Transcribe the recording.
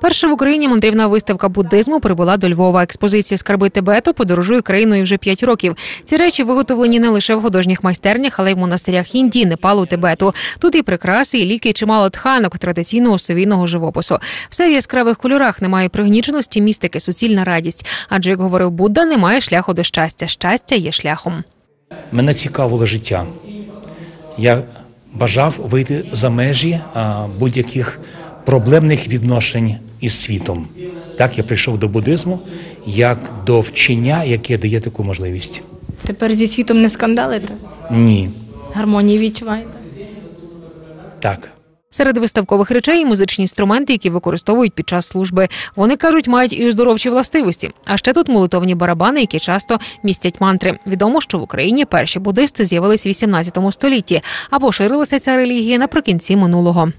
Перша в Україні мандрівна виставка буддизму прибула до Львова. Експозиція скарби Тибету подорожує країною вже п'ять років. Ці речі виготовлені не лише в художніх майстернях, але й в монастирях Індії, Непалу, Тибету. Тут і прикраси, і ліки, і чимало тханок традиційного совійного живопису. Все в яскравих кольорах, немає пригніченості, містики, суцільна радість. Адже як говорив Будда, немає шляху до щастя. Щастя є шляхом. Мене цікавило життя. Я бажав вийти за межі будь-яких проблемних відношень із світом. Так я прийшов до буддизму як до вчення, яке дає таку можливість. Тепер зі світом не скандалите? Ні, Гармонії відчуваєте? так. Серед виставкових речей музичні інструменти, які використовують під час служби. Вони кажуть, мають і оздоровчі властивості. А ще тут молитовні барабани, які часто містять мантри. Відомо, що в Україні перші буддисти з'явились в 18 столітті, а поширилася ця релігія наприкінці минулого.